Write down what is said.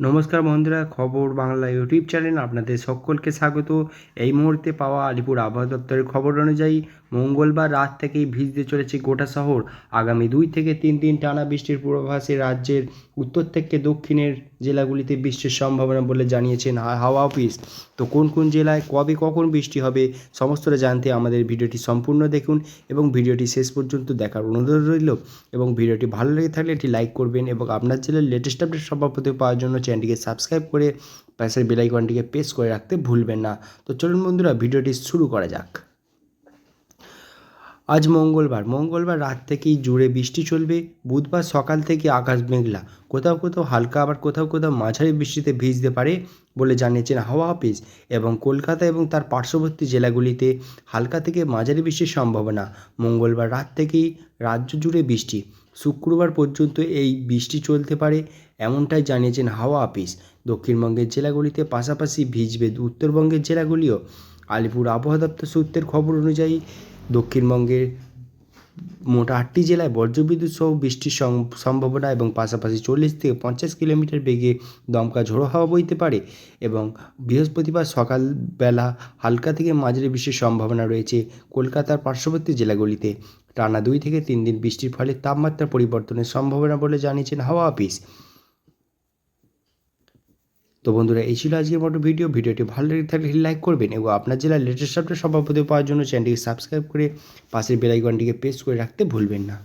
নমস্কার বন্ধুরা, খবর বাংলা ইউটিউব চ্যানেল আপনাদের সকলকে স্বাগত। এই মুহূর্তে পাওয়া আলিপুর আবহাওয়া দপ্তরের খবর অনুযায়ী মঙ্গলবার রাত থেকেই ভিজতে চলেছে গোটা শহর। আগামী দুই থেকে তিন দিন টানা বৃষ্টির পূর্বাভাসে রাজ্যের উত্তর থেকে দক্ষিণের জেলাগুলিতে বৃষ্টির সম্ভাবনা বলে জানিয়েছেন হাওয়া অফিস। তো কোন কোন জেলায় কবে কখন বৃষ্টি হবে সমস্তটা জানতে আমাদের ভিডিওটি সম্পূর্ণ দেখুন এবং ভিডিওটি শেষ পর্যন্ত দেখার অনুরোধ রইল এবং ভিডিওটি ভালো লেগে থাকলে এটি লাইক করবেন এবং আপনার জেলার লেটেস্ট আপডেট সবার পাওয়ার জন্য চ্যানেলটিকে সাবস্ক্রাইব করে পাশের বেলাইকনটিকে প্রেস করে রাখতে ভুলবেন না। তো চলুন বন্ধুরা, ভিডিওটি শুরু করা যাক। আজ মঙ্গলবার। মঙ্গলবার রাত থেকেই জুড়ে বৃষ্টি চলবে। বুধবার সকাল থেকে আকাশ মেঘলা। কোথাও কোথাও হালকা, আবার কোথাও কোথাও মাঝারি বৃষ্টিতে ভিজতে পারে বলে জানিয়েছেন হাওয়া অফিস এবং কলকাতা এবং তার পার্শ্ববর্তী জেলাগুলিতে হালকা থেকে মাঝারি বৃষ্টির সম্ভাবনা। মঙ্গলবার রাত থেকেই রাজ্য জুড়ে বৃষ্টি। শুক্রবার পর্যন্ত এই বৃষ্টি চলতে পারে এমনটাই জানিয়েছেন হাওয়া অফিস। দক্ষিণবঙ্গের জেলাগুলিতে পাশাপাশি ভিজবে উত্তরবঙ্গের জেলাগুলিও। আলিপুর আবহাওয়া দপ্তর সূত্রের খবর অনুযায়ী দক্ষিণবঙ্গের মোট আটটি জেলায় বজ্রবিদ্যুৎ সহ বৃষ্টির সম্ভাবনা এবং পাশাপাশি চল্লিশ থেকে পঞ্চাশ কিলোমিটার বেগে দমকা ঝোড়ো হাওয়া বইতে পারে এবং বৃহস্পতিবার সকালবেলা হালকা থেকে মাঝারি বৃষ্টির সম্ভাবনা রয়েছে কলকাতার পার্শ্ববর্তী জেলাগুলিতে। টানা দুই থেকে তিন দিন বৃষ্টির ফলে তাপমাত্রা পরিবর্তনের সম্ভাবনা বলে জানিয়েছেন হাওয়া অফিস। তো বন্ধুরা, এই ছিল আজকের মতো ভিডিও। ভিডিওটি ভালো লেগে থাকলে লাইক করবেন এবং আপনার জেলার লেটেস্ট আপডেট প্রতি পাওয়ার জন্য চ্যানেলটিকে সাবস্ক্রাইব করে পাশের বেলাইকনটিকে প্রেস করে রাখতে ভুলবেন না।